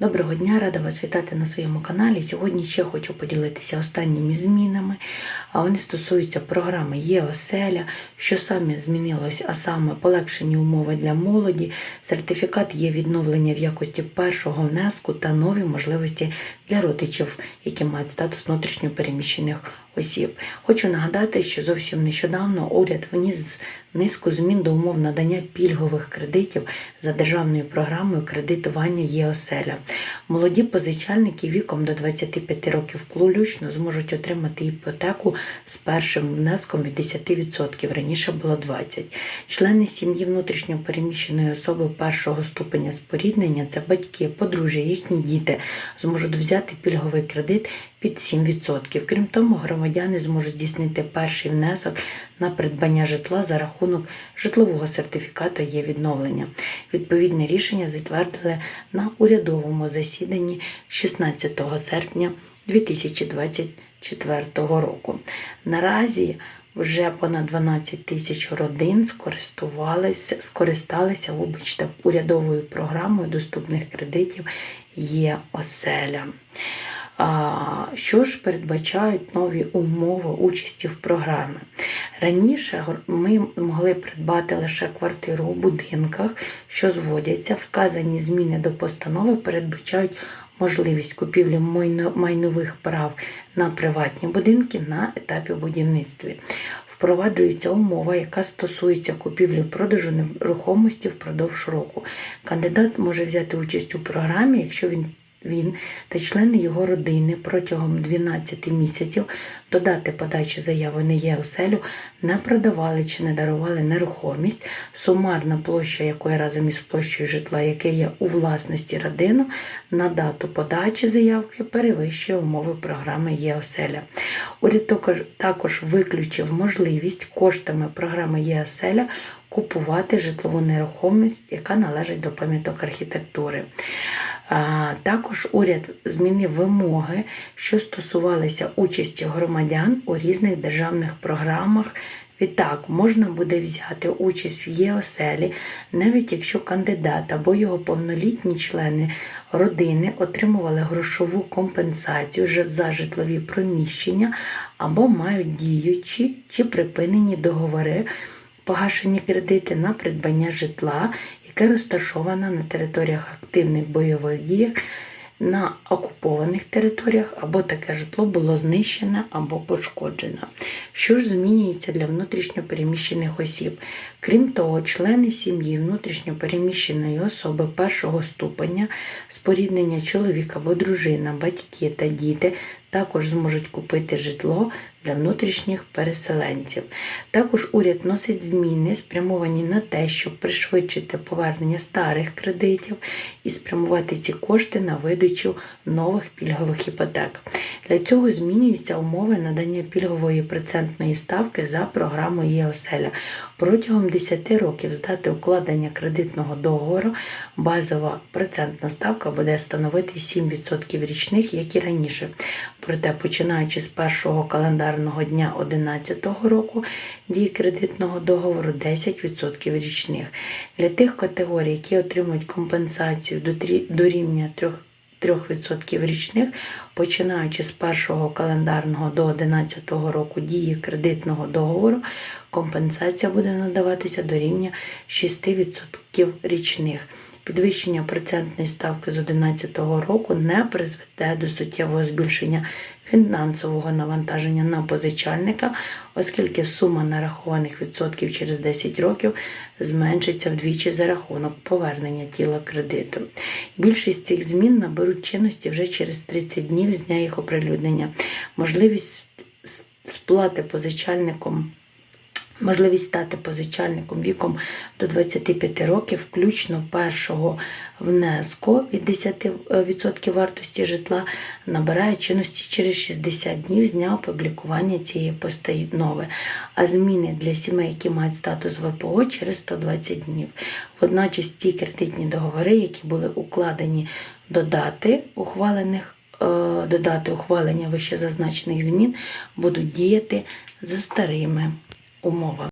Доброго дня, рада вас вітати на своєму каналі. Сьогодні ще хочу поділитися останніми змінами. А вони стосуються програми ЄОСЕЛЯ, що саме змінилось, а саме полегшені умови для молоді, сертифікат є відновлення в якості першого внеску та нові можливості для родичів, які мають статус внутрішньопереміщених осіб. Хочу нагадати, що зовсім нещодавно уряд вніс низку змін до умов надання пільгових кредитів за державною програмою кредитування ЄОСЕЛЯ. Молоді позичальники віком до 25 років включно зможуть отримати іпотеку з першим внеском від 10%, раніше було 20%. Члени сім'ї внутрішньопереміщеної особи першого ступеня споріднення це батьки, подружжя, їхні діти зможуть взяти пільговий кредит під 7%. Крім того, громадяни зможуть здійснити перший внесок на придбання житла за рахунок житлового сертифікату є відновлення. Відповідне рішення затвердили на урядовому засіданні 16 серпня 2024 року. Наразі вже понад 12 тисяч родин скористувалися, скористалися вибачте, урядовою програмою доступних кредитів є оселя. Що ж передбачають нові умови участі в програмі? Раніше ми могли придбати лише квартиру у будинках, що зводяться. Вказані зміни до постанови передбачають можливість купівлі майнових прав на приватні будинки на етапі будівництва. Впроваджується умова, яка стосується купівлі продажу нерухомості впродовж року. Кандидат може взяти участь у програмі, якщо він він та члени його родини протягом 12 місяців до дати подачі заяви на ЄОСЕЛю не продавали чи не дарували нерухомість, сумарна площа якої разом із площею житла, яке є у власності родину, на дату подачі заявки перевищує умови програми ЄОСЕЛя. Уряд також виключив можливість коштами програми ЄОСЕЛя купувати житлову нерухомість, яка належить до пам'яток архітектури. Також уряд змінив вимоги, що стосувалися участі громадян у різних державних програмах. Відтак, можна буде взяти участь в ЄОСЕЛі, навіть якщо кандидат або його повнолітні члени родини отримували грошову компенсацію за житлові приміщення або мають діючі чи припинені договори, погашені кредити на придбання житла яке розташоване на територіях активних бойових дій, на окупованих територіях, або таке житло було знищене або пошкоджено. Що ж змінюється для внутрішньопереміщених осіб? Крім того, члени сім'ї внутрішньопереміщеної особи першого ступеня, споріднення чоловіка або дружина, батьки та діти також зможуть купити житло для внутрішніх переселенців. Також уряд носить зміни, спрямовані на те, щоб пришвидшити повернення старих кредитів і спрямувати ці кошти на видачу нових пільгових іпотек. Для цього змінюються умови надання пільгової процентної ставки за програмою ЄОСЕЛЯ. Протягом 10 років з дати укладення кредитного договору базова процентна ставка буде становити 7% річних, як і раніше. Проте, починаючи з першого календарного дня 2011 року дії кредитного договору 10% річних. Для тих категорій, які отримують компенсацію до рівня 3%. 3% річних, починаючи з першого календарного до 2011 року дії кредитного договору, компенсація буде надаватися до рівня 6% річних. Підвищення процентної ставки з 2011 року не призведе до суттєвого збільшення фінансового навантаження на позичальника, оскільки сума нарахованих відсотків через 10 років зменшиться вдвічі за рахунок повернення тіла кредиту. Більшість цих змін наберуть чинності вже через 30 днів з дня їх оприлюднення. Можливість сплати позичальником. Можливість стати позичальником віком до 25 років, включно першого внеску від 10% вартості житла, набирає чинності через 60 днів з дня опублікування цієї постанови, а зміни для сімей, які мають статус ВПО, через 120 днів. Водночас ті кредитні договори, які були укладені до дати ухвалених. Е, додати ухвалення вище зазначених змін будуть діяти за старими умовами.